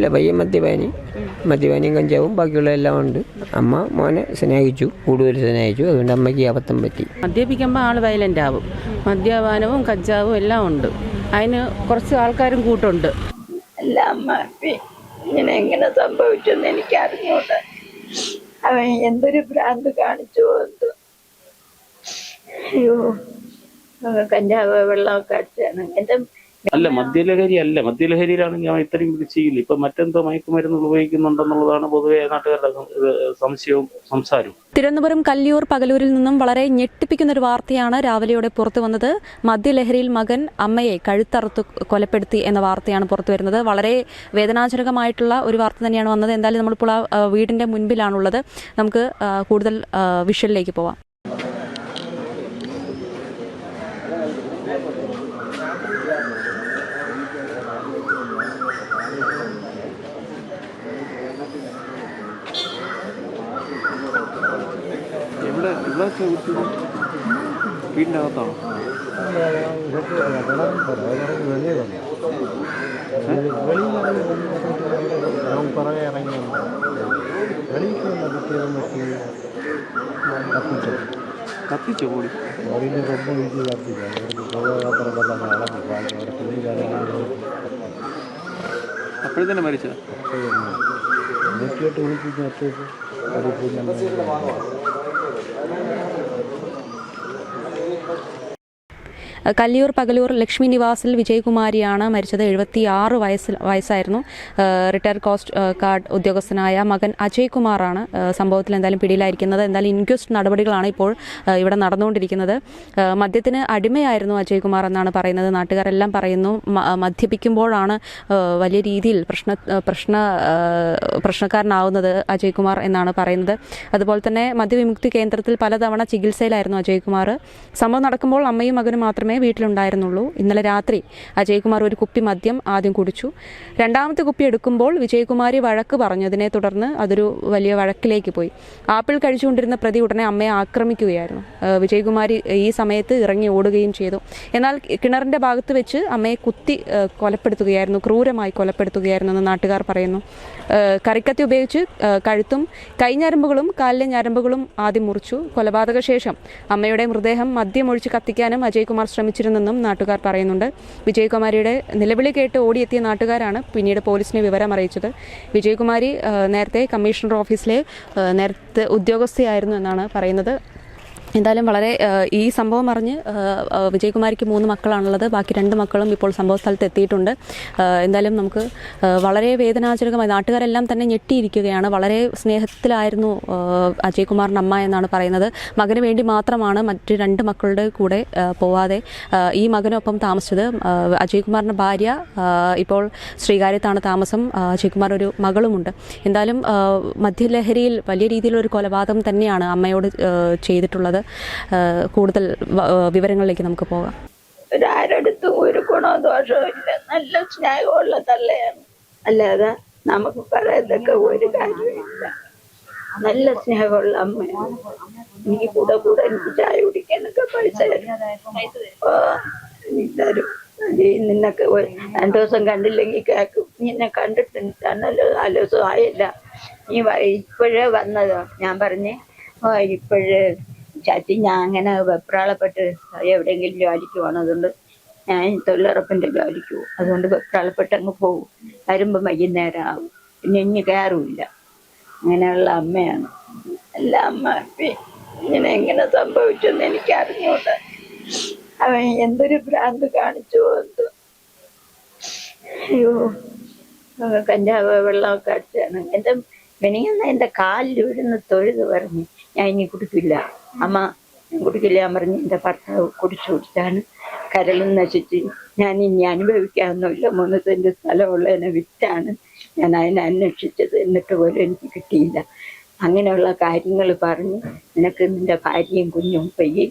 അല്ല പയ്യൻ മദ്യപാനി. മദ്യപാനിയും കഞ്ചാവും ബാക്കിയുള്ള എല്ലാം ഉണ്ട്. അമ്മ മോനെ സ്നേഹിച്ചു കൂടുതൽ സ്നേഹിച്ചു. അതുകൊണ്ട് അമ്മയ്ക്ക് ഈ അബദ്ധം പറ്റി. മദ്യപിക്കുമ്പോൾ ആൾ വയലന്റ് ആവും. മദ്യപാനവും കഞ്ചാവും എല്ലാം ഉണ്ട്. അതിന് കുറച്ച് ആൾക്കാരും കൂട്ടുണ്ട്. അല്ല അമ്മ ഇങ്ങനെ എങ്ങനെ സംഭവിച്ചെന്ന് എനിക്ക് അറിഞ്ഞൂട അവൻ എന്തൊരു ഭ്രാന്ത് കാണിച്ചു എന്ത്? അയ്യോ കഞ്ചാവ് വെള്ളമൊക്കെ അടിച്ചാണ് എന്റെ അല്ല മദ്യലഹരി അല്ല. മദ്യലഹരിയിലാണെങ്കിൽ അവൻ ഇത്രയും ഇത് ചെയ്യില്ല. ഇപ്പൊ മറ്റെന്തോ മയക്കുമരുന്ന് ഉപയോഗിക്കുന്നുണ്ടെന്നുള്ളതാണ് പൊതുവെ നാട്ടുകാരുടെ സംശയവും സംസാരവും. തിരുവനന്തപുരം കല്ലിയൂർ പകലൂരിൽ നിന്നും വളരെ ഞെട്ടിപ്പിക്കുന്ന ഒരു വാർത്തയാണ് രാവിലെയോടെ പുറത്തു വന്നത്. മദ്യലഹരിയിൽ മകൻ അമ്മയെ കഴുത്തറുത്ത് കൊലപ്പെടുത്തി എന്ന വാർത്തയാണ് പുറത്തു വരുന്നത്. വളരെ വേദനാജനകമായിട്ടുള്ള ഒരു വാർത്ത തന്നെയാണ് വന്നത്. എന്തായാലും നമ്മളിപ്പോൾ ആ വീടിന്റെ മുൻപിലാണുള്ളത്. നമുക്ക് കൂടുതൽ വിഷലിലേക്ക് പോവാം. ഇവിടെ ഇവിടെ വീടിന്റെ അകത്താണോ പുറകെ ഇറങ്ങി വെളിയിൽ കത്തിച്ചു കത്തിച്ചോ കൂടി ബോഡിയിൽ റബ്ബ് ഒഴിച്ച് കത്തിച്ചു അവർക്ക് കാര്യങ്ങൾ അപ്പോഴത്തന്നെ മരിച്ചത് നെറ്റിയിട്ട് വിളിപ്പിച്ച് ഒറ്റയ്ക്ക് കല്ലിയൂർ പകലൂർ ലക്ഷ്മി നിവാസിൽ വിജയകുമാരിയാണ് മരിച്ചത്. എഴുപത്തി ആറ് വയസ്സിൽ വയസ്സായിരുന്നു. റിട്ടയർ കോസ്റ്റ് കാർഡ് ഉദ്യോഗസ്ഥനായ മകൻ അജയ് കുമാറാണ് സംഭവത്തിൽ എന്തായാലും പിടിയിലായിരിക്കുന്നത്. എന്തായാലും ഇൻക്വസ്റ്റ് നടപടികളാണ് ഇപ്പോൾ ഇവിടെ നടന്നുകൊണ്ടിരിക്കുന്നത്. മദ്യത്തിന് അടിമയായിരുന്നു അജയ് കുമാർ എന്നാണ് പറയുന്നത്. നാട്ടുകാരെല്ലാം പറയുന്നു മദ്യപിക്കുമ്പോഴാണ് വലിയ രീതിയിൽ പ്രശ്ന പ്രശ്ന പ്രശ്നക്കാരനാവുന്നത് അജയ് കുമാർ എന്നാണ് പറയുന്നത്. അതുപോലെ തന്നെ മദ്യവിമുക്തി കേന്ദ്രത്തിൽ പലതവണ ചികിത്സയിലായിരുന്നു അജയ് കുമാർ സംഭവം നടക്കുമ്പോൾ അമ്മയും മകനും മാത്രമേ വീട്ടിലുണ്ടായിരുന്നുള്ളൂ. ഇന്നലെ രാത്രി അജയ്കുമാർ ഒരു കുപ്പി മദ്യം ആദ്യം കുടിച്ചു. രണ്ടാമത്തെ കുപ്പി എടുക്കുമ്പോൾ വിജയകുമാരി വഴക്ക് പറഞ്ഞതിനെ തുടർന്ന് അതൊരു വലിയ വഴക്കിലേക്ക് പോയി. ആപ്പിൾ കഴിച്ചുകൊണ്ടിരുന്ന പ്രതി ഉടനെ അമ്മയെ ആക്രമിക്കുകയായിരുന്നു. വിജയകുമാരി ഈ സമയത്ത് ഇറങ്ങി ഓടുകയും ചെയ്തു. എന്നാൽ കിണറിന്റെ ഭാഗത്ത് വെച്ച് അമ്മയെ കുത്തി കൊലപ്പെടുത്തുകയായിരുന്നു ക്രൂരമായി കൊലപ്പെടുത്തുകയായിരുന്നു എന്ന് നാട്ടുകാർ പറയുന്നു. കറിക്കത്തി ഉപയോഗിച്ച് കഴുത്തും കൈഞ്ഞരമ്പുകളും കാലിലെ ഞരമ്പുകളും ആദ്യം മുറിച്ചു. കൊലപാതക ശേഷം അമ്മയുടെ മൃതദേഹം മദ്യമൊഴിച്ച് കത്തിക്കാനും അജയ്കുമാർ ശ്രമിച്ചിരുന്നെന്നും നാട്ടുകാർ പറയുന്നുണ്ട്. വിജയകുമാരിയുടെ നിലവിളി കേട്ട് ഓടിയെത്തിയ നാട്ടുകാരാണ് പിന്നീട് പോലീസിനെ വിവരം അറിയിച്ചത് വിജയകുമാരി നേരത്തെ കമ്മീഷണർ ഓഫീസിലെ നേരത്തെ ഉദ്യോഗസ്ഥയായിരുന്നു എന്നാണ് പറയുന്നത്. എന്തായാലും വളരെ ഈ സംഭവം അറിഞ്ഞ് വിജയകുമാരിക്ക് മൂന്ന് മക്കളാണുള്ളത്. ബാക്കി രണ്ട് മക്കളും ഇപ്പോൾ സംഭവ സ്ഥലത്ത് എത്തിയിട്ടുണ്ട് എന്തായാലും നമുക്ക് വളരെ വേദനാജനകമായി നാട്ടുകാരെല്ലാം തന്നെ ഞെട്ടിയിരിക്കുകയാണ്. വളരെ സ്നേഹത്തിലായിരുന്നു അജയ്കുമാറിന്റെ അമ്മ എന്നാണ് പറയുന്നത്. മകന് വേണ്ടി മാത്രമാണ് മറ്റ് രണ്ട് മക്കളുടെ കൂടെ പോവാതെ ഈ മകനൊപ്പം താമസിച്ചത്. അജയ്കുമാറിന്റെ ഭാര്യ ഇപ്പോൾ ശ്രീകാര്യത്താണ് താമസം. അജയ്കുമാർ ഒരു മകളുമുണ്ട്. എന്തായാലും മധ്യലഹരിയിൽ വലിയ രീതിയിലൊരു കൊലപാതകം തന്നെയാണ് അമ്മയോട് ചെയ്തിട്ടുള്ളത്. കൂടുതൽ വിവരങ്ങളിലേക്ക് നമുക്ക് പോകാം. ഒരാരടുത്തും ഒരു ഗുണോ ദോഷവും ഇല്ല. നല്ല സ്നേഹമുള്ള തള്ളയാണ്. അല്ലാതെ നമുക്ക് പറയുന്നതൊക്കെ ഒരു കാര്യമില്ല നല്ല സ്നേഹമുള്ള അമ്മയാണ്. എനിക്ക് കൂടെ കൂടെ എനിക്ക് ചായ കുടിക്കാനൊക്കെ പൈസ നിന്നൊക്കെ രണ്ടു ദിവസം കണ്ടില്ലെങ്കിൽ കേൾക്കും നിന്നെ കണ്ടിട്ട് നല്ല ആയില്ല നീ ഇപ്പോഴേ വന്നതോ. ഞാൻ പറഞ്ഞേ ഇപ്പോഴേ ചാച്ചി ഞാൻ അങ്ങനെ വെപ്രാളപ്പെട്ട് എവിടെയെങ്കിലും ജോലിക്ക് അതുകൊണ്ട് ഞാൻ തൊഴിലുറപ്പിന്റെ ജോലിക്ക് പോകും. അതുകൊണ്ട് വെപ്രാളപ്പെട്ട് അങ്ങ് പോകും. വരുമ്പോൾ വൈകുന്നേരം ആവും പിന്നെ ഇനി കയറുമില്ല അങ്ങനെയുള്ള അമ്മയാണ്. അല്ല അമ്മ ഇങ്ങനെ എങ്ങനെ സംഭവിച്ചെന്ന് എനിക്ക് അറിഞ്ഞൂട അവൻ എന്തൊരു ഭ്രാന്ത് കാണിച്ചു എന്ത്? അയ്യോ കഞ്ചാവ് വെള്ളമൊക്കെ അടിച്ചാണ് എന്റെ മെനിയെന്ന് എന്റെ കാലിൽ വീഴുന്ന തൊഴുത് പറഞ്ഞു ഞാൻ ഇനി കുടിക്കില്ല. അമ്മ ഞാൻ കുടിക്കില്ല എന്റെ പറഞ്ഞു എന്റെ ഭർത്താവ് കുടിച്ചു കുടിച്ചാണ് കരളും നശിച്ച്. ഞാൻ ഇനി അനുഭവിക്കാവുന്നില്ല മൂന്ന് സെന്റ് സ്ഥലമുള്ളതിനെ വിറ്റാണ് ഞാൻ അതിനെ അന്വേഷിച്ചത്. എന്നിട്ട് പോലും എനിക്ക് കിട്ടിയില്ല. അങ്ങനെയുള്ള കാര്യങ്ങൾ പറഞ്ഞ് നിനക്ക് നിന്റെ ഭാര്യയും കുഞ്ഞും പോയി.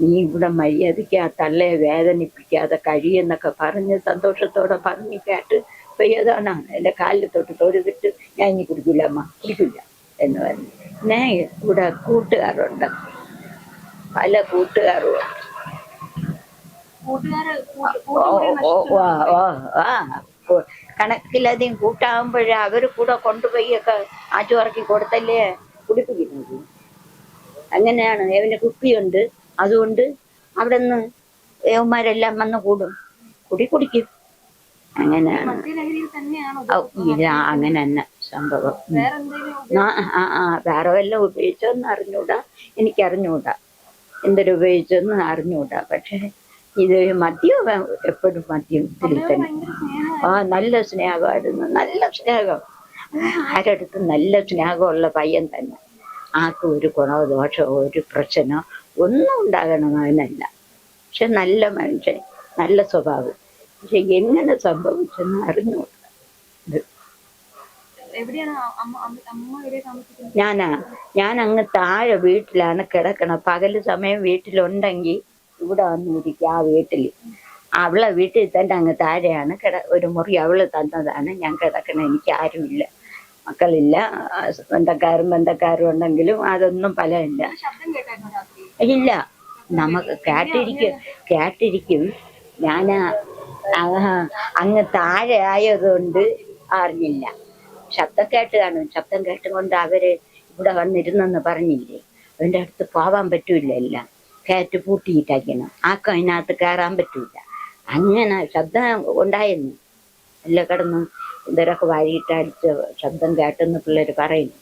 നീ ഇവിടെ മര്യാദയ്ക്ക് ആ തള്ളയെ വേദനിപ്പിക്കാതെ കഴിയെന്നൊക്കെ പറഞ്ഞ് സന്തോഷത്തോടെ പറഞ്ഞു കേട്ട് പെയ്യതാണ് എന്റെ കാലിൽ തൊട്ട് തൊഴുതിട്ട് ഞാൻ ഇനി കുടിക്കില്ല അമ്മ. കുടിക്കില്ല എന്ന് പറഞ്ഞു. ഞാൻ ഇവിടെ കൂട്ടുകാരുണ്ട്. പല കൂട്ടുകാരും കണക്കിലധികം കൂട്ടാകുമ്പോഴേ അവർ കൂടെ കൊണ്ടുപോയി ഒക്കെ ആറ്റുറക്കി കൊടുത്തല്ലേ കുടിപ്പിക്കുന്നത്. അങ്ങനെയാണ് അവന്റെ കുപ്പിയുണ്ട് അതുകൊണ്ട് അവിടെ നിന്ന് ഏവന്മാരെല്ലാം വന്ന് കൂടും. കുടി കുടിക്കും. അങ്ങനെയാണ്. അങ്ങനെ തന്നെ സംഭവം. ആ ആ, വേറെ വല്ലതും ഉപയോഗിച്ചോന്ന് അറിഞ്ഞൂടാ. എനിക്ക് എന്തൊരു ഉപയോഗിച്ചൊന്നും അറിഞ്ഞുകൂടാ. പക്ഷെ ഇത് മദ്യം എപ്പോഴും മദ്യത്തിൽ തന്നെ. ആ നല്ല സ്നേഹമായിരുന്നു. നല്ല സ്നേഹം. ആരടുത്ത് നല്ല സ്നേഹമുള്ള പയ്യൻ തന്നെ. ആർക്കും ഒരു ഗുണമോ ദോഷമോ ഒരു പ്രശ്നമോ ഒന്നും ഉണ്ടാകണമെന്നല്ല പക്ഷെ നല്ല മനുഷ്യൻ നല്ല സ്വഭാവം. പക്ഷെ എങ്ങനെ സംഭവിച്ചെന്ന് അറിഞ്ഞൂടാ ഞാനാ ഞാൻ അങ്ങ് താഴെ വീട്ടിലാണ് കിടക്കണം പകൽ സമയം വീട്ടിലുണ്ടെങ്കിൽ ഇവിടെ വന്നിരിക്കും ആ വീട്ടിൽ അവളെ വീട്ടിൽ തന്നെ അങ്ങ് താഴെയാണ് കിട ഒരു മുറി അവൾ തന്നതാണ് ഞാൻ കിടക്കണ. എനിക്ക് ആരുമില്ല. മക്കളില്ല. ബന്ധക്കാരും ബന്ധക്കാരും ഉണ്ടെങ്കിലും അതൊന്നും ഫലമില്ല. ഇല്ല. നമുക്ക് കേട്ടിരിക്കും. കേട്ടിരിക്കും. ഞാൻ അങ്ങ് താഴെ ആയതുകൊണ്ട് അറിഞ്ഞില്ല. ശബ്ദം കേട്ട് കാണും ശബ്ദം കേട്ടുകൊണ്ട് അവർ ഇവിടെ വന്നിരുന്നെന്ന് പറഞ്ഞില്ലേ? അവന്റെ അടുത്ത് പോവാൻ പറ്റൂല എല്ലാം. കയറ്റ് പൂട്ടിയിട്ടാക്കണം. ആക്കും അതിനകത്ത് കയറാൻ പറ്റൂല. അങ്ങനെ ശബ്ദം ഉണ്ടായിരുന്നു. എല്ലാം കിടന്ന് ഇവരൊക്കെ വഴിയിട്ടടിച്ച് ശബ്ദം കേട്ടെന്ന് പിള്ളേര് പറയുന്നു.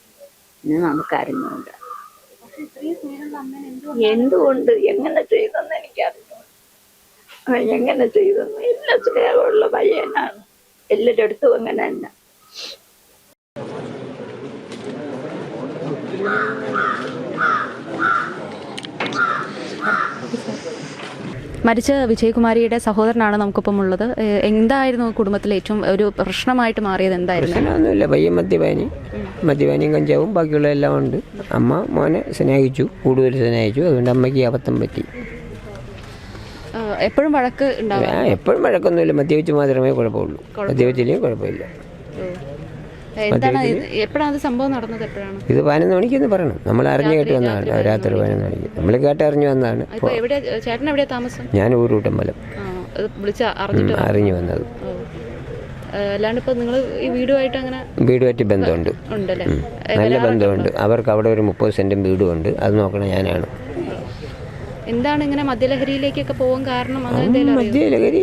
ഇന്ന് നമുക്കറിഞ്ഞുകൊണ്ട് എന്തുകൊണ്ട്? എങ്ങനെ ചെയ്തെന്ന് എനിക്കറിഞ്ഞു എങ്ങനെ ചെയ്തെന്ന്? എല്ലാ സ്നേഹമുള്ള പയ്യനാണ്. എല്ലാവരുടെ അടുത്തും അങ്ങനെ തന്നെ. മരിച്ച വിജയകുമാരിയുടെ സഹോദരനാണ് നമുക്കിപ്പം ഉള്ളത്. എന്തായിരുന്നു കുടുംബത്തിലെ ഏറ്റവും ഒരു പ്രശ്നമായിട്ട് മാറിയത്? എന്തായിരുന്നു? പ്രശ്നമൊന്നുമില്ല. പയ്യൻ മദ്യപാനി. മദ്യപാനിയും കഞ്ചാവും ബാക്കിയുള്ള എല്ലാം ഉണ്ട്. അമ്മ മോനെ സ്നേഹിച്ചു. കൂടുതൽ സ്നേഹിച്ചു. അതുകൊണ്ട് അമ്മയ്ക്ക് അബദ്ധം പറ്റി. എപ്പോഴും വഴക്ക് എപ്പോഴും വഴക്കൊന്നുമില്ല. മദ്യപിച്ച് മാത്രമേ കുഴപ്പമുള്ളൂ. മദ്യപിച്ചില്ലെങ്കിൽ കുഴപ്പമില്ല. എന്താണ്? എപ്പോഴാണ് സംഭവം നടന്നത് എപ്പോഴാണ്? ഇത് പതിനൊന്ന് മണിക്കെന്ന് പറയണം. നമ്മൾ അറിഞ്ഞു കേട്ട് വന്നതാണ്. രാത്രി പതിനൊന്ന് മണിക്ക്. നമ്മൾ കേട്ട് കേട്ടറിഞ്ഞു വന്നതാണ്. ചേട്ടൻ എവിടെയാ താമസം? ഞാൻ ഊരൂട്ടമ്പലം. അറിഞ്ഞു വന്നത്. അല്ലാണ്ട് ഇപ്പൊ നിങ്ങൾ ഈ വീടുമായിട്ട് അങ്ങനെ വീടുമായിട്ട് ബന്ധമുണ്ട്. നല്ല ബന്ധമുണ്ട്. അവർക്ക് അവിടെ ഒരു മുപ്പത് സെന്റും വീടുമുണ്ട് അത് നോക്കണ ഞാനാണ്. എന്താണ് ഇങ്ങനെ മദ്യലഹരിയിലേക്കൊക്കെ പോകാൻ കാരണം? അങ്ങനെ എന്തെങ്കിലും? മദ്യലഹരി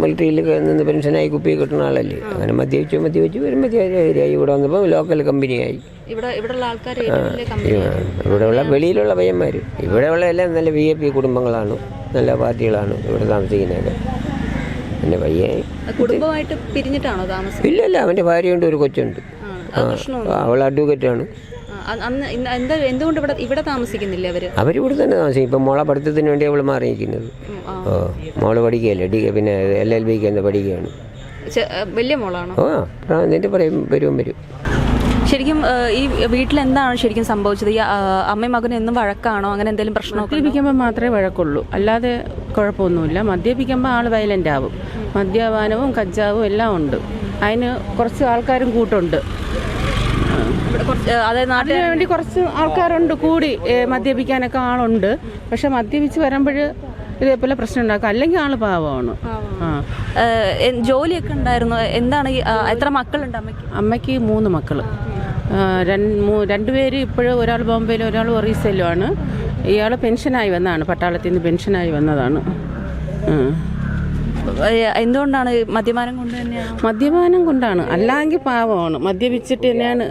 മിലിറ്ററിയിൽ നിന്ന് പെൻഷനായി കുപ്പി കിട്ടുന്ന ആളല്ലേ. അങ്ങനെ മദ്യപിച്ചു മദ്യപിച്ചു വരും മദ്യലഹരിയായി ഇവിടെ വന്നപ്പോൾ ലോക്കൽ കമ്പനിയായി ഇവിടെ ഇവിടെയുള്ള ആൾക്കാർ ഇവിടെയുള്ള വെളിയിലുള്ള പയ്യന്മാർ ഇവിടെയുള്ള എല്ലാം നല്ല വി എ പി കുടുംബങ്ങളാണ്. നല്ല പാർട്ടികളാണ് ഇവിടെ താമസിക്കുന്നതൊക്കെ. എന്റെ പയ്യെ. കുടുംബമായിട്ട് പിരിഞ്ഞിട്ടാണോ താമസം ഇല്ല അവന്റെ ഭാര്യയുണ്ട് ഒരു കൊച്ചുണ്ട്. അവൾ അഡ്വക്കേറ്റാണ് അന്ന് എന്താ എന്തുകൊണ്ട് ഇവിടെ ഇവിടെ താമസിക്കുന്നില്ല അവർ? ഇവിടെ തന്നെ താമസിക്കും. ഇപ്പം മോളെ പഠിത്തത്തിന് വേണ്ടി അവൾ മാറിയിരിക്കുന്നത്. ഓ മോൾ പഠിക്കുകയല്ലേ? ഡി പിന്നെ എൽ എൽ ബിക്ക് എന്താ പഠിക്കുകയാണ്. വലിയ മോളാണോ? ആ എന്നിട്ട് പറയും വരും വരും. ശരിക്കും ഈ വീട്ടിൽ എന്താണ് ശരിക്കും സംഭവിച്ചത്? ഈ അമ്മയും മകനും എന്നും വഴക്കാണോ? അങ്ങനെ എന്തെങ്കിലും പ്രശ്നമൊക്കെ ഉണ്ടോ? മദ്യപിക്കുമ്പോൾ മാത്രമേ വഴക്കുള്ളൂ. അല്ലാതെ കുഴപ്പമൊന്നുമില്ല. മദ്യപിക്കുമ്പോൾ ആൾ വയലന്റ് ആവും. മദ്യപാനവും കഞ്ചാവും എല്ലാം ഉണ്ട്. അതിന് കുറച്ച് ആൾക്കാരും കൂട്ടുണ്ട്. അതായത് നാട്ടിൽ വേണ്ടി കുറച്ച് ആൾക്കാരുണ്ട് കൂടി മദ്യപിക്കാനൊക്കെ ആളുണ്ട്. പക്ഷെ മദ്യപിച്ച് വരുമ്പോൾ ഇതേപോലെ പ്രശ്നം ഉണ്ടാക്കും അല്ലെങ്കിൽ ആൾ പാവമാണ്. ജോലിയൊക്കെ ഉണ്ടായിരുന്നു. എന്താണ് എത്ര മക്കളുണ്ട് അമ്മയ്ക്ക്? അമ്മയ്ക്ക് മൂന്ന് മക്കൾ രണ്ടുപേര് ഇപ്പോഴും ഒരാൾ ബോംബെയിലും ഒരാൾ ഒറീസയിലുമാണ് ഇയാൾ പെൻഷനായി വന്നതാണ് പട്ടാളത്തിൽ നിന്ന് പെൻഷനായി വന്നതാണ്. എന്തുകൊണ്ടാണ് മദ്യപാനം കൊണ്ട് തന്നെയാണ്? മദ്യപാനം കൊണ്ടാണ്. അല്ലെങ്കിൽ പാവമാണ്. മദ്യപിച്ചിട്ട് തന്നെയാണ്.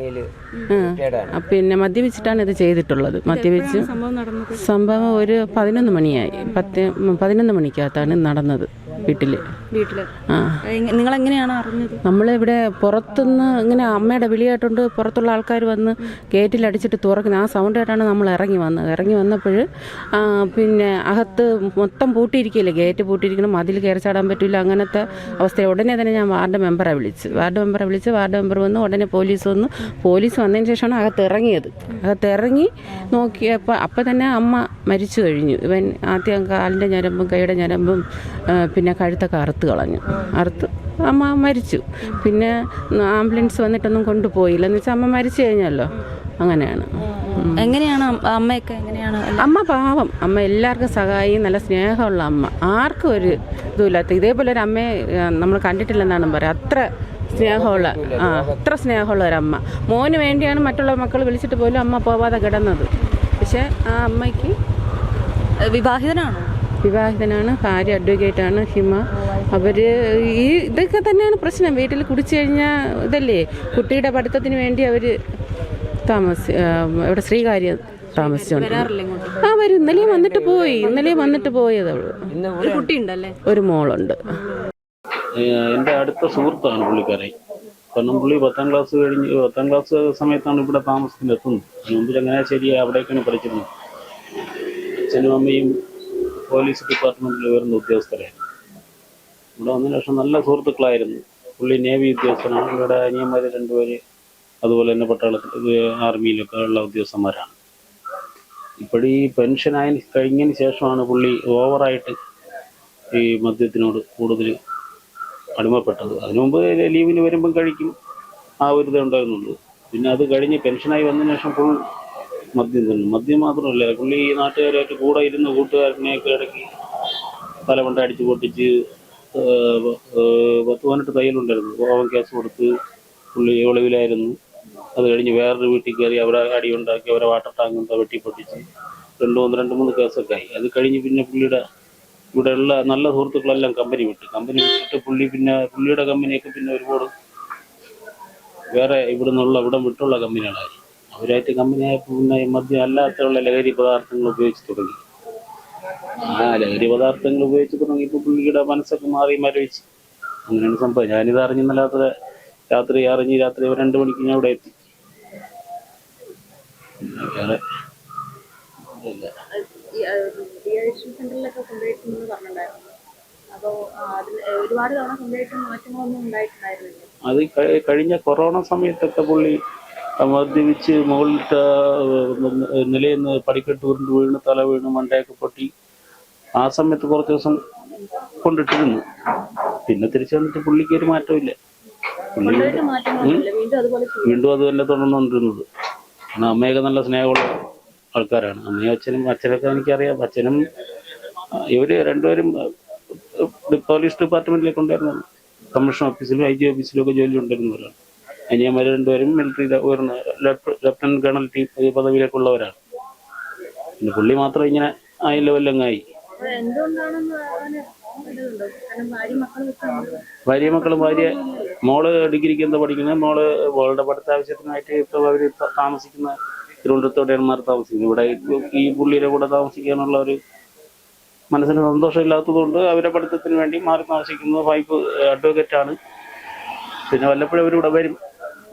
പിന്നെ മദ്യപിച്ചിട്ടാണ് ഇത് ചെയ്തിട്ടുള്ളത്. മദ്യപിച്ച് സംഭവം ഒരു പതിനൊന്ന് മണിയായി. പത്ത് പതിനൊന്ന് മണിക്കകത്താണ് നടന്നത്. വീട്ടിൽ വീട്ടിൽ. ആ. നിങ്ങൾ എങ്ങനെയാണ് അറിഞ്ഞത്? നമ്മളിവിടെ പുറത്തുനിന്ന് ഇങ്ങനെ അമ്മയുടെ വിളിയായിട്ടുണ്ട്. പുറത്തുള്ള ആൾക്കാർ വന്ന് ഗേറ്റിൽ അടിച്ചിട്ട് തുറക്കുന്നത് ആ സൗണ്ട് ആയിട്ടാണ് നമ്മൾ ഇറങ്ങി വന്നത്. ഇറങ്ങി വന്നപ്പോൾ പിന്നെ അകത്ത് മൊത്തം പൂട്ടിയിരിക്കില്ലേ ഗേറ്റ് പൂട്ടിയിരിക്കണം അതിൽ കയറി ചാടാൻ പറ്റില്ല. അങ്ങനത്തെ അവസ്ഥ ഉടനെ തന്നെ ഞാൻ വാർഡ് മെമ്പറെ വിളിച്ച്. വാർഡ് മെമ്പറെ വിളിച്ച് വാർഡ് മെമ്പർ വന്ന് ഉടനെ പോലീസ് വന്നു പോലീസ് വന്നതിന് ശേഷമാണ് അകത്ത് ഇറങ്ങിയത്. അകത്ത് ഇറങ്ങി നോക്കിയപ്പോൾ അപ്പം തന്നെ അമ്മ മരിച്ചു കഴിഞ്ഞു. ഇവൻ ആദ്യം കാലിന്റെ ഞരമ്പും കൈയുടെ ഞരമ്പും ആ, പിന്നെ കഴുത്തൊക്കെ അറുത്ത് കളഞ്ഞു. അറുത്ത് അമ്മ മരിച്ചു. പിന്നെ ആംബുലൻസ് വന്നിട്ടൊന്നും കൊണ്ടുപോയില്ല. എന്ന് വെച്ചാൽ അമ്മ മരിച്ചു കഴിഞ്ഞല്ലോ. അങ്ങനെയാണ്. എങ്ങനെയാണ് അമ്മയൊക്കെ എങ്ങനെയാണ്? അമ്മ പാവം. അമ്മ എല്ലാവർക്കും സഹായി നല്ല സ്നേഹമുള്ള അമ്മ. ആർക്കും ഒരു ഇതുമില്ലാത്ത. ഇതേപോലെ ഒരു അമ്മയെ നമ്മൾ കണ്ടിട്ടില്ലെന്നാണ് പറയാം അത്ര സ്നേഹമുള്ള ആ അത്ര സ്നേഹമുള്ള ഒരമ്മ മോന് വേണ്ടിയാണ് മറ്റുള്ള മക്കൾ വിളിച്ചിട്ട് പോലും അമ്മ പോവാതെ കിടന്നത്. പക്ഷേ ആ അമ്മയ്ക്ക് വിവാഹിതനാണോ? വിവാഹിതനാണ് ഭാര്യ അഡ്വക്കേറ്റാണ് ഹിമ. അവർ ഈ ഇതൊക്കെ തന്നെയാണ് പ്രശ്നം. വീട്ടിൽ കുടിച്ചു കഴിഞ്ഞാൽ ഇതല്ലേ? കുട്ടിയുടെ പഠിത്തത്തിന് വേണ്ടി അവർ താമസി ഇവിടെ ശ്രീകാര്യം താമസിച്ചുണ്ട്. ആ വരും. ഇന്നലെയും വന്നിട്ട് പോയി. ഇന്നലെയും വന്നിട്ട് പോയത് അവൾ. ഒരു മോളുണ്ട്. എന്റെ എന്റെ അടുത്ത സുഹൃത്താണ് പുള്ളിക്കാരൻ കാരണം പുള്ളി പത്താം ക്ലാസ് കഴിഞ്ഞ് പത്താം ക്ലാസ് സമയത്താണ് ഇവിടെ താമസത്തിന് എത്തുന്നത് മുമ്പ് ചങ്ങനാശ്ശേരി അവിടേക്കാണ് പഠിച്ചിരുന്നത്. അച്ഛനും അമ്മയും പോലീസ് ഡിപ്പാർട്ട്മെന്റിൽ വരുന്ന ഉദ്യോഗസ്ഥരായിരുന്നു ഇവിടെ വന്നതിന് ശേഷം നല്ല സുഹൃത്തുക്കളായിരുന്നു. പുള്ളി നേവി ഉദ്യോഗസ്ഥനാണ്. ഇവിടെ അനിയന്മാർ രണ്ടുപേര് അതുപോലെ തന്നെ പട്ടാളത്തിൽ ആർമിയിലൊക്കെ ഉള്ള ഉദ്യോഗസ്ഥന്മാരാണ്. ഇപ്പോഴീ പെൻഷൻ ആയതിന് കഴിഞ്ഞതിന് ശേഷമാണ് പുള്ളി ഓവറായിട്ട് ഈ മദ്യത്തിനോട് കൂടുതൽ അടിമപ്പെട്ടത്. അതിനു മുമ്പ് ലീവിന് വരുമ്പം കഴിക്കും. ആ ഒരു ഇതേ ഉണ്ടായിരുന്നുള്ളൂ. പിന്നെ അത് കഴിഞ്ഞ് പെൻഷനായി വന്നതിന് ശേഷം ഫുൾ മദ്യം തന്നെ മദ്യം മാത്രമല്ല പുള്ളി ഈ നാട്ടുകാരായിട്ട് കൂടെ ഇരുന്ന് കൂട്ടുകാരനെയൊക്കെ ഇടയ്ക്ക് തലമുണ്ട അടിച്ച് പൊട്ടിച്ച് പത്ത് പതിനെട്ട് തയ്യലുണ്ടായിരുന്നു. ഓവൻ കേസ് കൊടുത്ത് പുള്ളി ഒളിവിലായിരുന്നു. അത് കഴിഞ്ഞ് വേറൊരു വീട്ടിൽ കയറി അവരെ അടി ഉണ്ടാക്കി അവരെ വാട്ടർ ടാങ്ക് എന്താ വെട്ടി പൊട്ടിച്ച് രണ്ട് മൂന്ന് രണ്ട് മൂന്ന് കേസൊക്കെ ആയി. അത് കഴിഞ്ഞ് പിന്നെ പുള്ളിയുടെ ഇവിടെയുള്ള നല്ല സുഹൃത്തുക്കളെല്ലാം കമ്പനി വിട്ടു. കമ്പനി വിട്ടിട്ട് പുള്ളി പിന്നെ പുള്ളിയുടെ കമ്പനിയൊക്കെ പിന്നെ ഒരുപാട് വേറെ ഇവിടെ നിന്നുള്ള ഇവിടെ വിട്ടുള്ള കമ്പനികളായി. അവരായിട്ട് കമ്പനിയായപ്പോൾ പിന്നെ മദ്യം അല്ലാത്തുള്ള ലഹരി പദാർത്ഥങ്ങൾ ഉപയോഗിച്ച് തുടങ്ങി. ആ ലഹരി പദാർത്ഥങ്ങൾ ഉപയോഗിച്ച് തുടങ്ങിയപ്പോൾ പുള്ളിയുടെ മനസ്സൊക്കെ മാറി മരവിച്ച് അങ്ങനെയാണ് സംഭവം. ഞാനിത് അറിഞ്ഞിന്നല്ലാത്ത രാത്രി അറിഞ്ഞ് രാത്രി രണ്ട് മണിക്ക് ഞാൻ അവിടെ എത്തി. വേറെ ഇല്ല അത് കഴിഞ്ഞ കൊറോണ സമയത്തൊക്കെ പുള്ളി മദ്യപിച്ച് മുകളിലത്തെ നിലയിൽ നിന്ന് പടിക്കെട്ട് ഉരുണ്ട് വീണ് തല വീണ് മണ്ടയൊക്കെ പൊട്ടി ആ സമയത്ത് കുറച്ച് ദിവസം കൊണ്ടിട്ടിരുന്നു. പിന്നെ തിരിച്ചു വന്നിട്ട് പുള്ളിക്ക് ഒരു മാറ്റമില്ല. വീണ്ടും അത് തന്നെ തുടർന്നുകൊണ്ടിരുന്നത് കാരണം അമ്മയൊക്കെ നല്ല സ്നേഹമുള്ള ആൾക്കാരാണ്. അമ്മയും അച്ഛനും അച്ഛനൊക്കെ എനിക്കറിയാം. അച്ഛനും ഇവർ രണ്ടുപേരും പോലീസ് ഡിപ്പാർട്ട്മെന്റിലേക്ക് ഉണ്ടായിരുന്നു കമ്മീഷൻ ഓഫീസിലും ഐ ജി ഓഫീസിലും ഒക്കെ ജോലി ഉണ്ടായിരുന്നവരാണ് അനിയന്മാർ രണ്ടുപേരും മിലിറ്ററി ഉയർന്ന ലഫ്റ്റനന്റ് കേണൽ ടീം പദവിയിലേക്കുള്ളവരാണ് പിന്നെ പുള്ളി മാത്രം ഇങ്ങനെ ആ ലെവലിലങ്ങായി ഭാര്യ മക്കളും ഭാര്യ മോൾ ഡിഗ്രിക്ക് എന്താ പഠിക്കുന്നത്? മോൾ മോളുടെ പഠിത്ത ആവശ്യത്തിനായിട്ട് ഇപ്പൊ അവർ താമസിക്കുന്ന തിരുവനന്തപുരത്തോടെയാണ് മാറി താമസിക്കുന്നത്. ഇവിടെ ഈ പുള്ളിയുടെ കൂടെ താമസിക്കാനുള്ള ഒരു മനസ്സിന് സന്തോഷമില്ലാത്തതുകൊണ്ട് അവരെ പഠിത്തത്തിന് വേണ്ടി മാറി താമസിക്കുന്നത് വൈഫ് അഡ്വക്കേറ്റ് ആണ്. പിന്നെ വല്ലപ്പോഴും അവരിവിടെ വരും.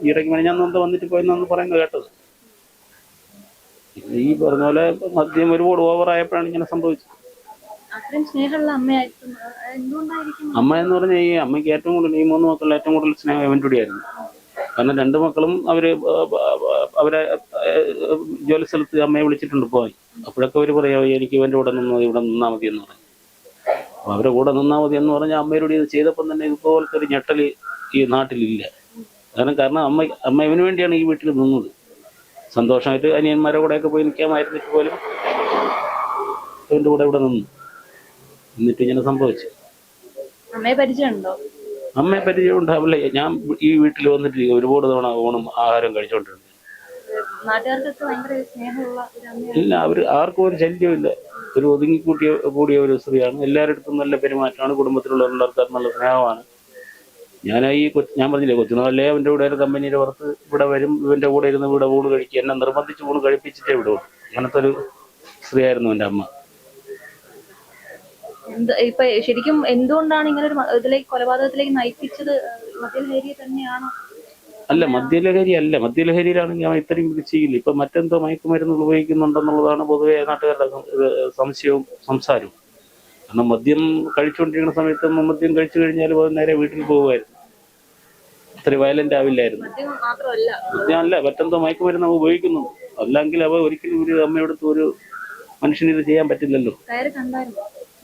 ഈ ഇടയ്ക്ക് ഞാൻ എന്താ വന്നിട്ട് പോയെന്നാണ് പറയുന്നത് കേട്ടത്. ഈ പറഞ്ഞ പോലെ മദ്യം ഒരുപാട് ഓവറായപ്പോഴാണ് ഇങ്ങനെ സംഭവിച്ചത്. അമ്മ എന്ന് പറഞ്ഞാൽ ഈ അമ്മയ്ക്ക് ഏറ്റവും കൂടുതൽ ഈ മൂന്ന് മക്കളിൽ ഏറ്റവും കൂടുതൽ സ്നേഹം ഇവന്റെയായിരുന്നു കാരണം രണ്ട് മക്കളും അവർ അവരെ ജോലി സ്ഥലത്ത് അമ്മയെ വിളിച്ചിട്ടുണ്ട് പോയി. അപ്പോഴൊക്കെ അവർ പറയാം എനിക്ക് ഇവന്റെ കൂടെ നിന്നാ മതി ഇവിടെ നിന്നാ മതി എന്ന് പറഞ്ഞു. അപ്പൊ അവരെ കൂടെ നിന്നാ മതി എന്ന് പറഞ്ഞാൽ അമ്മയോട് ഇത് ചെയ്തപ്പം തന്നെ ഇതുപോലത്തെ ഒരു ഞെട്ടൽ ഈ നാട്ടിലില്ല. കാരണം കാരണം അമ്മ അമ്മ ഇവന് വേണ്ടിയാണ് ഈ വീട്ടിൽ നിന്നത്. സന്തോഷമായിട്ട് അനിയന്മാരെ കൂടെയൊക്കെ പോയി നിൽക്കാമായിരുന്നിട്ട് പോലും ഇവന്റെ കൂടെ ഇവിടെ നിന്നു. എന്നിട്ട് ഇങ്ങനെ സംഭവിച്ചു. അമ്മയെ പരിചയമുണ്ടോ? അമ്മയെ പരിചയം ഉണ്ടാവില്ല. ഞാൻ ഈ വീട്ടിൽ വന്നിട്ട് ഒരുപാട് തവണ ഓണം ആഹാരം കഴിച്ചോണ്ടിരുന്നു. ഇല്ല അവർ ഇല്ല ആർക്കും ഒരു ശല്യമില്ല ഒരു ഒതുങ്ങിക്കൂട്ടിയ കൂടിയ ഒരു സ്ത്രീയാണ്. എല്ലാവരുടെ അടുത്തും നല്ല പെരുമാറ്റമാണ്. കുടുംബത്തിലുള്ള എല്ലാവർക്കും നല്ല സ്നേഹമാണ്. ഞാൻ ഈ കൊച്ച് ഞാൻ പറഞ്ഞില്ലേ കൊച്ചുനാളെ അവന്റെ കൂടെ ഒരു കമ്പനിയുടെ പുറത്ത് ഇവിടെ വരും ഇവന്റെ കൂടെ ഇരുന്ന് ഇവിടെ ഊണ് കഴിക്കുക എന്നെ നിർബന്ധിച്ച് ഊണ് കഴിപ്പിച്ചിട്ടേ വിടുള്ളൂ. അങ്ങനത്തെ ഒരു സ്ത്രീയായിരുന്നു എന്റെ അമ്മ. ഇപ്പൊ ശരിക്കും എന്തുകൊണ്ടാണ് ഇങ്ങനെ ഒരു ഇതിലേക്ക് കൊലപാതകത്തിലേക്ക് നയിപ്പിച്ചത്? മദ്യലഹരി തന്നെയാണോ? അല്ല മദ്യലഹരി അല്ല. മദ്യലഹരിയിലാണെങ്കിൽ അവൻ ഇത്രയും ഇത് ചെയ്യില്ല. ഇപ്പൊ മറ്റെന്തോ മയക്കുമരുന്ന് ഉപയോഗിക്കുന്നുണ്ടെന്നുള്ളതാണ് പൊതുവെ നാട്ടുകാരുടെ സംശയവും സംസാരവും. കാരണം മദ്യം കഴിച്ചുകൊണ്ടിരിക്കുന്ന സമയത്ത് മദ്യം കഴിച്ചു കഴിഞ്ഞാൽ നേരെ വീട്ടിൽ പോകുമായിരുന്നു. അത്ര വയലന്റ് ആവില്ലായിരുന്നു. അല്ല മറ്റെന്തോ മയക്കുമരുന്ന് അവ ഉപയോഗിക്കുന്നു. അല്ലെങ്കിൽ അവ ഒരിക്കലും ഒരു അമ്മയോടത്ത് ഒരു മനുഷ്യന് ഇത് ചെയ്യാൻ പറ്റില്ലല്ലോ.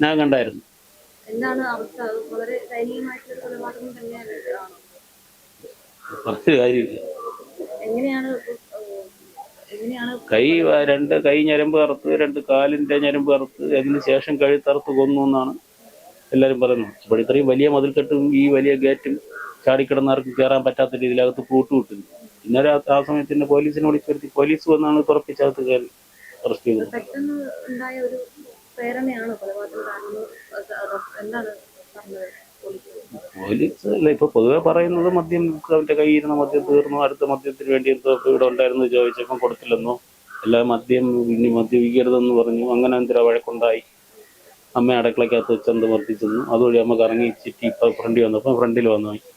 ഞാൻ കണ്ടായിരുന്നു. കാര്യമില്ല. കൈ രണ്ട് കൈ ഞരമ്പ് കറുത്ത് രണ്ട് കാലിന്റെ ഞരമ്പ് കറുത്ത് അതിന് ശേഷം കഴുത്തറുത്ത് കൊന്നു എന്നാണ് എല്ലാരും പറയുന്നത്. അപ്പോൾ ഇത്രയും വലിയ മതിൽക്കെട്ടും ഈ വലിയ ഗേറ്റും ചാടിക്കിടന്ന് ആർക്കും കയറാൻ പറ്റാത്ത രീതിയിൽ അകത്ത് പൂട്ട് വിട്ടു. പിന്നെ ആ- സമയത്ത് തന്നെ പോലീസിനെ വിളിച്ചു വരുത്തി പോലീസ് വന്നാണ് തുറപ്പിച്ചകത്ത് കയറി അറസ്റ്റ് ചെയ്തത്. പോലീസ്? അല്ല ഇപ്പൊ പൊതുവെ പറയുന്നത് മദ്യം അവന്റെ കയ്യിൽ ഇരുന്ന മദ്യം തീർന്നു അടുത്ത മദ്യത്തിന് വേണ്ടി എന്തോ ഇവിടെ ഉണ്ടായിരുന്നു ചോദിച്ചപ്പം കൊടുത്തില്ലെന്നോ? എല്ലാ മദ്യം ഇനി മദ്യപിക്കരുതെന്ന് പറഞ്ഞു. അങ്ങനെ എന്തിനാ വഴക്കുണ്ടായി? അമ്മ അടക്കളക്കകത്ത് വെച്ചെന്ത് മർദ്ദിച്ചെന്നു? അതുവഴി അമ്മ കറങ്ങി ചിറ്റി ഇപ്പൊ ഫ്രണ്ടിൽ വന്നപ്പോ ഫ്രണ്ടിൽ വന്നു.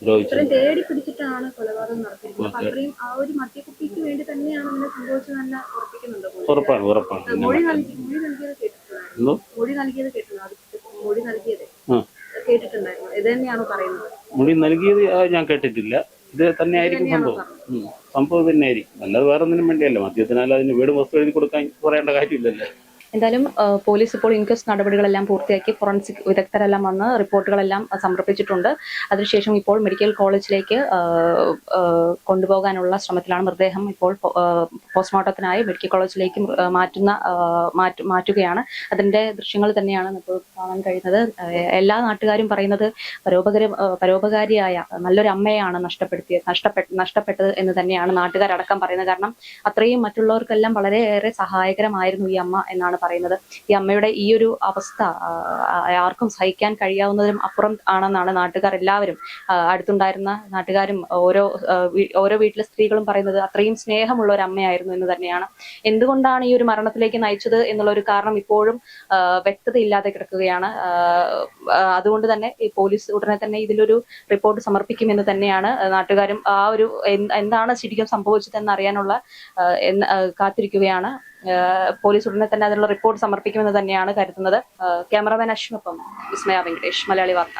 തേടി പിടിച്ചിട്ടാണ് കൊലപാതകം നടത്തിയിരിക്കുന്നത്. അപ്പൊ അത്രയും ആ ഒരു മദ്യക്കുപ്പിക്ക് വേണ്ടി തന്നെയാണ് അങ്ങനെ സംഭവിച്ചതെന്ന് ഉറപ്പിക്കുന്നുണ്ടോ ഉറപ്പാണ് ഉറപ്പാണ്. മൊഴി നൽകി മൊഴി നൽകിയത് കേട്ടിട്ടുണ്ടായിരുന്നു. മൊഴി നൽകിയത് മൊഴി നൽകിയത്. കേട്ടിട്ടുണ്ടായിരുന്നു. ഇത് തന്നെയാണോ പറയുന്നത്? മുടി നൽകിയത് ഞാൻ കേട്ടിട്ടില്ല. ഇത് തന്നെയായിരിക്കും സംഭവം. സംഭവം തന്നെയായിരിക്കും. അല്ലാതെ വേറെ ഒന്നിനും വേണ്ടിയല്ല. മദ്യത്തിനാൽ അതിന് വീട് വസ്തു എഴുതി കൊടുക്കാൻ പറയേണ്ട കാര്യമില്ലല്ലോ. എന്തായാലും പോലീസ് ഇപ്പോൾ ഇൻക്വസ്റ്റ് നടപടികളെല്ലാം പൂർത്തിയാക്കി ഫോറൻസിക് വിദഗ്ധരെല്ലാം വന്ന് റിപ്പോർട്ടുകളെല്ലാം സമർപ്പിച്ചിട്ടുണ്ട്. അതിനുശേഷം ഇപ്പോൾ മെഡിക്കൽ കോളേജിലേക്ക് കൊണ്ടുപോകാനുള്ള ശ്രമത്തിലാണ് മൃതദേഹം ഇപ്പോൾ പോസ്റ്റ്മോർട്ടത്തിനായി മെഡിക്കൽ കോളേജിലേക്ക് മാറ്റുന്ന മാറ്റുകയാണ്. അതിന്റെ ദൃശ്യങ്ങൾ തന്നെയാണ് ഇപ്പോൾ കാണാൻ കഴിയുന്നത്. എല്ലാ നാട്ടുകാരും പറയുന്നത് പരോപകര പരോപകാരിയായ നല്ലൊരു അമ്മയാണ് നഷ്ടപ്പെടുത്തിയത് നഷ്ടപ്പെട്ട നഷ്ടപ്പെട്ടത് എന്ന് തന്നെയാണ് നാട്ടുകാരടക്കം പറയുന്നത്. കാരണം അത്രയും മറ്റുള്ളവർക്കെല്ലാം വളരെയേറെ സഹായകരമായിരുന്നു ഈ അമ്മ എന്നാണ് പറയുന്നത്. ഈ അമ്മയുടെ ഈ ഒരു അവസ്ഥ ആർക്കും സഹിക്കാൻ കഴിയാവുന്നതിനും അപ്പുറം ആണെന്നാണ് നാട്ടുകാർ എല്ലാവരും അടുത്തുണ്ടായിരുന്ന നാട്ടുകാരും ഓരോ ഓരോ വീട്ടിലെ സ്ത്രീകളും പറയുന്നത്. അത്രയും സ്നേഹമുള്ള ഒരു അമ്മയായിരുന്നു എന്ന് തന്നെയാണ്. എന്തുകൊണ്ടാണ് ഈ ഒരു മരണത്തിലേക്ക് നയിച്ചത് എന്നുള്ള ഒരു കാരണം ഇപ്പോഴും വ്യക്തതയില്ലാതെ കിടക്കുകയാണ്. അതുകൊണ്ട് തന്നെ ഈ പോലീസ് ഉടനെ തന്നെ ഇതിലൊരു റിപ്പോർട്ട് സമർപ്പിക്കുമെന്ന് തന്നെയാണ് നാട്ടുകാരും ആ ഒരു എന്താണ് ശരിക്കും സംഭവിച്ചതെന്ന് അറിയാനുള്ള കാത്തിരിക്കുകയാണ്. പോലീസ് ഉടനെ തന്നെ അതിനുള്ള റിപ്പോർട്ട് സമർപ്പിക്കുമെന്ന് തന്നെയാണ് കരുതുന്നത്. ക്യാമറമാൻ അശ്വിനൊപ്പം വിസ്മയ വെങ്കടേഷ് മലയാളി വാർത്ത.